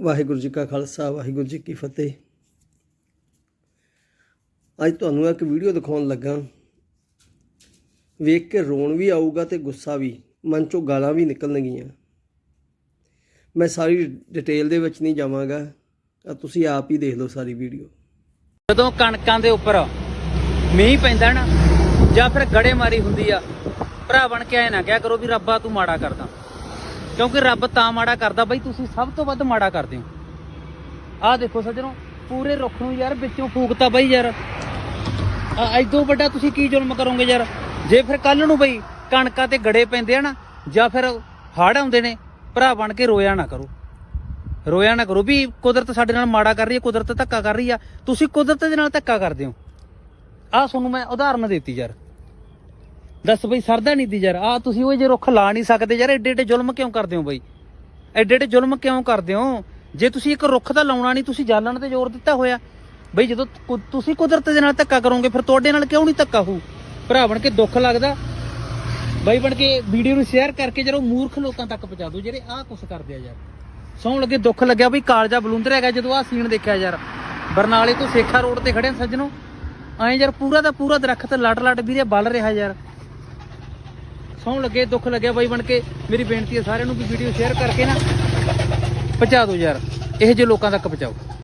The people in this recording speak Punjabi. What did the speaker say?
ਵਾਹਿਗੁਰੂ ਜੀ ਕਾ ਖਾਲਸਾ, ਵਾਹਿਗੁਰੂ ਜੀ ਕੀ ਫਤਿਹ। ਅੱਜ ਤੁਹਾਨੂੰ ਇੱਕ ਵੀਡੀਓ ਦਿਖਾਉਣ ਲੱਗਾ। ਵੇਖ ਕੇ ਰੋਣ ਵੀ ਆਊਗਾ ਤੇ ਗੁੱਸਾ ਵੀ, ਮਨ ਚੋਂ ਗਾਲਾਂ ਵੀ ਨਿਕਲਣਗੀਆਂ। ਮੈਂ ਸਾਰੀ ਡਿਟੇਲ ਦੇ ਵਿੱਚ ਨਹੀਂ ਜਾਵਾਂਗਾ। ਤੁਸੀਂ ਆਪ ਹੀ ਦੇਖ ਲਓ ਸਾਰੀ ਵੀਡੀਓ। ਜਦੋਂ ਕਣਕਾਂ ਦੇ ਉੱਪਰ ਮੀਂਹ ਪੈਂਦਾ ਨਾ, ਜਾਂ ਫਿਰ ਗੜੇ ਮਾਰੀ ਹੁੰਦੀ ਆ, ਭਰਾ ਬਣ ਕੇ ਐ ਨਾ ਕਿਹਾ ਕਰੋ ਵੀ ਰੱਬਾ ਤੂੰ ਮਾੜਾ ਕਰਦਾ। ਕਿਉਂਕਿ ਰੱਬ ਤਾਂ ਮਾੜਾ ਕਰਦਾ ਬਾਈ, ਤੁਸੀਂ ਸਭ ਤੋਂ ਵੱਧ ਮਾੜਾ ਕਰਦੇ ਹੋ। ਆਹ ਦੇਖੋ ਸੱਜਣੋ, ਪੂਰੇ ਰੁੱਖ ਨੂੰ ਯਾਰ ਵਿੱਚੋਂ ਫੂਕਤਾ ਬਾਈ ਯਾਰ। ਆ ਐਦੋਂ ਵੱਡਾ ਤੁਸੀਂ ਕੀ ਜ਼ੁਲਮ ਕਰੋਗੇ ਯਾਰ? ਜੇ ਫਿਰ ਕੱਲ ਨੂੰ ਬਈ ਕਣਕਾਂ ਤੇ ਗੜੇ ਪੈਂਦੇ ਆ ਨਾ, ਜਾਂ ਫਿਰ ਹੜ੍ਹ ਆਉਂਦੇ ਨੇ, ਭਰਾ ਬਣ ਕੇ ਰੋਇਆ ਨਾ ਕਰੋ। ਰੋਇਆ ਨਾ ਕਰੋ ਵੀ ਕੁਦਰਤ ਸਾਡੇ ਨਾਲ ਮਾੜਾ ਕਰ ਰਹੀ ਹੈ, ਕੁਦਰਤ ਧੱਕਾ ਕਰ ਰਹੀ ਆ। ਤੁਸੀਂ ਕੁਦਰਤ ਦੇ ਨਾਲ ਧੱਕਾ ਕਰਦੇ ਹੋ। ਆਹ ਤੁਹਾਨੂੰ ਮੈਂ ਉਦਾਹਰਨ ਦਿੱਤੀ ਯਾਰ। ਦੱਸ ਬਈ ਸਰਦਾ ਨਹੀਂ ਦੀ ਯਾਰ। ਆ ਤੁਸੀਂ ਉਹ ਜੇ ਰੁੱਖ ਲਾ ਨਹੀਂ ਸਕਦੇ ਯਾਰ ਐਡੇ ਐਡੇ ਜ਼ੁਲਮ ਕਿਉਂ ਕਰਦੇ ਹੋ ਬਈ? ਐਡੇ ਐਡੇ ਜ਼ੁਲਮ ਕਿਉਂ ਕਰਦੇ ਹੋ? ਜੇ ਤੁਸੀਂ ਇੱਕ ਰੁੱਖ ਦਾ ਲਾਉਣਾ ਨਹੀਂ, ਤੁਸੀਂ ਜਾਲਣ ਤੇ ਜ਼ੋਰ ਦਿੱਤਾ ਹੋਇਆ। ਬਈ ਜਦੋਂ ਕੁ- ਤੁਸੀਂ ਕੁਦਰਤ ਦੇ ਨਾਲ ਧੱਕਾ ਕਰੋਗੇ, ਫਿਰ ਤੁਹਾਡੇ ਨਾਲ ਕਿਉਂ ਨਹੀਂ ਧੱਕਾ ਹੋਊ? ਭਰਾ ਬਣ ਕੇ ਦੁੱਖ ਲੱਗਦਾ। ਬਾਈ ਬਣ ਕੇ ਵੀਡੀਓ ਨੂੰ ਸ਼ੇਅਰ ਕਰਕੇ ਜਦੋਂ ਮੂਰਖ ਲੋਕਾਂ ਤੱਕ ਪਹੁੰਚਾ ਦਿਓ ਜਿਹੜੇ ਆਹ ਕੁਛ ਕਰਦੇ ਆ ਯਾਰ। ਸੌਣ ਲੱਗੇ ਦੁੱਖ ਲੱਗਿਆ ਬਈ ਕਾਲਜਾ ਬਲੁੰਦਰ ਹੈਗਾ, ਜਦੋਂ ਆਹ ਸੀਨ ਦੇਖਿਆ ਯਾਰ। ਬਰਨਾਲੇ ਤੋਂ ਸੇਖਾ ਰੋਡ ਤੇ ਖੜੇ ਆ ਸੱਜਣੋ। ਐਂ ਯਾਰ ਪੂਰਾ ਦਾ ਪੂਰਾ ਦਰਖਤ ਲੜ ਲੜ ਵੀਰੇ ਬਲ ਰਿਹਾ ਯਾਰ। ਸੌਣ ਲੱਗੇ, ਦੁੱਖ ਲੱਗਿਆ ਬਾਈ ਬਣ ਕੇ। ਮੇਰੀ ਬੇਨਤੀ ਹੈ ਸਾਰਿਆਂ ਨੂੰ ਵੀ ਵੀਡੀਓ ਸ਼ੇਅਰ ਕਰਕੇ ਨਾ ਪਹੁੰਚਾ ਦਿਓ ਯਾਰ। ਇਹੋ ਜਿਹੇ ਲੋਕਾਂ ਤੱਕ ਪਹੁੰਚਾਓ।